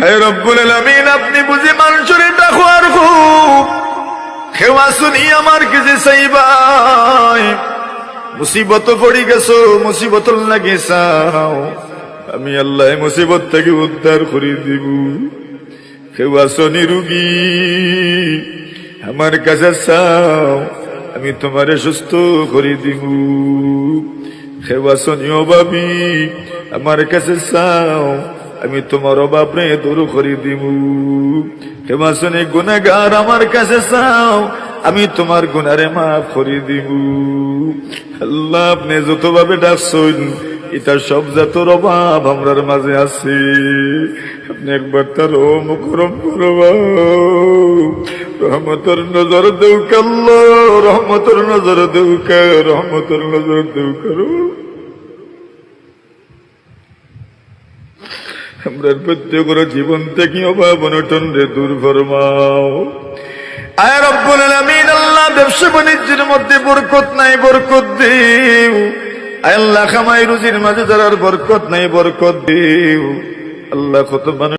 হে রব্বুল আলামিন, আপনি বুঝি মানুষের আর খুব। খেওয়া শুনি আমার কিছু চাইবাই। মুসিবত পড়ি গেছো মুসিবত লাগে চাও। আমি আল্লাহ মুসিবত থেকে উদ্ধার করে দিব। খেওয়া শনি রুগী আমার কাছে চাও, আমি তোমারে সুস্থ করে দিব। খেওয়া শনি অভাবী আমার কাছে চাও আমি তোমার অভাবে দূর করে দিব হেমা শনি গুনাগার আমার কাছে চাও, আমি তোমার গুনারে মাফ করে দিব আল্লাহ, আপনি যতভাবে ডাকছেন, এটা সব জাতর অভাব আমরার মাঝে আছে। আপনি একবার তার ও মুখরম করব। রহমতর নজর দেউ কাল্ল রহমতর নজর দেউ রহমতর নজর দেউ করো আমরা প্রত্যেকের জীবন থেকে অভাব অনটন রে দূর আয় রব্বুল আলামিন, আল্লাহ ব্যবসা বাণিজ্যের মধ্যে বরকত নাই, বরকত দিও। আল্লাহ খামাই রুজির মাঝে যারা বরকত নাই, বরকত দিও। আল্লাহ কত মানুষ